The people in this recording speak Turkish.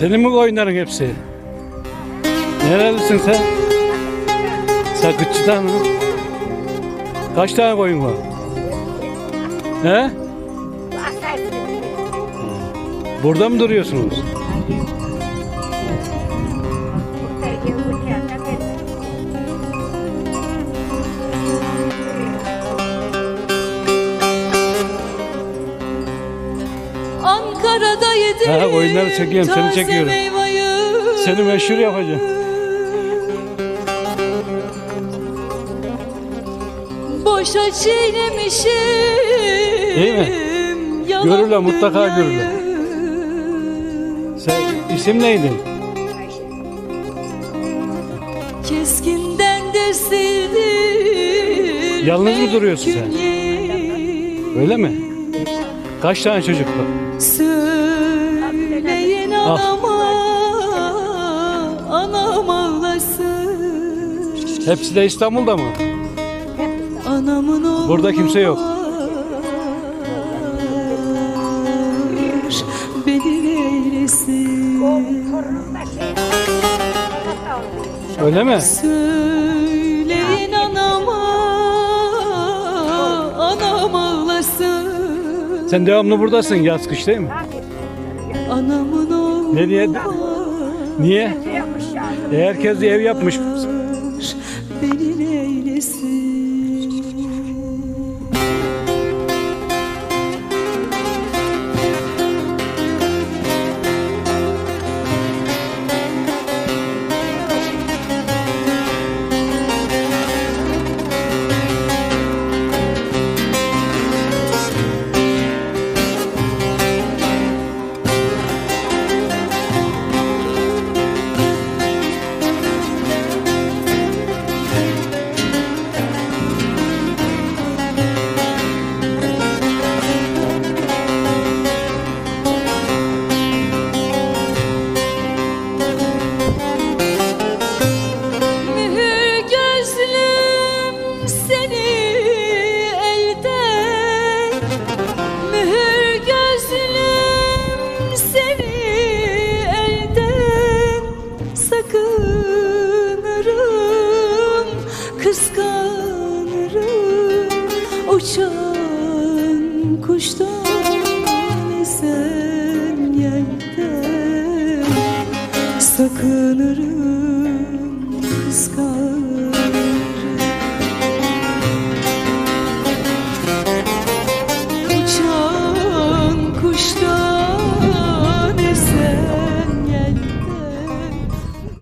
Senin mi koyunların hepsi? Nerelisin sen? Sakıtçı'dan mı? Kaç tane koyun var? He? Burada mı duruyorsunuz? Ha, oyunları çekiyorum, seni çekiyorum. Seni meşhur yapacağım. Boşa çiğnemişim. Değil mi? Görürler, mutlaka görürler. Sen isim neydi? Keskinden de sildim. Yalnız mı duruyorsun sen? Öyle mi? Kaç tane çocuk var? Anama, anam ağlasın. Hepsi de İstanbul'da mı? Anamın oğlu Burada kimse yok. var, Beni Öyle mi? Söyleyin anama Anam ağlasın Sen devamlı buradasın yaz kış değil mi? Anamın oğlu Nereye? var, Niye? E, herkes ev yapmış. Beni neylesin kıskanırım Uçan kuştan esen yerden Sakınırım, kıskanırım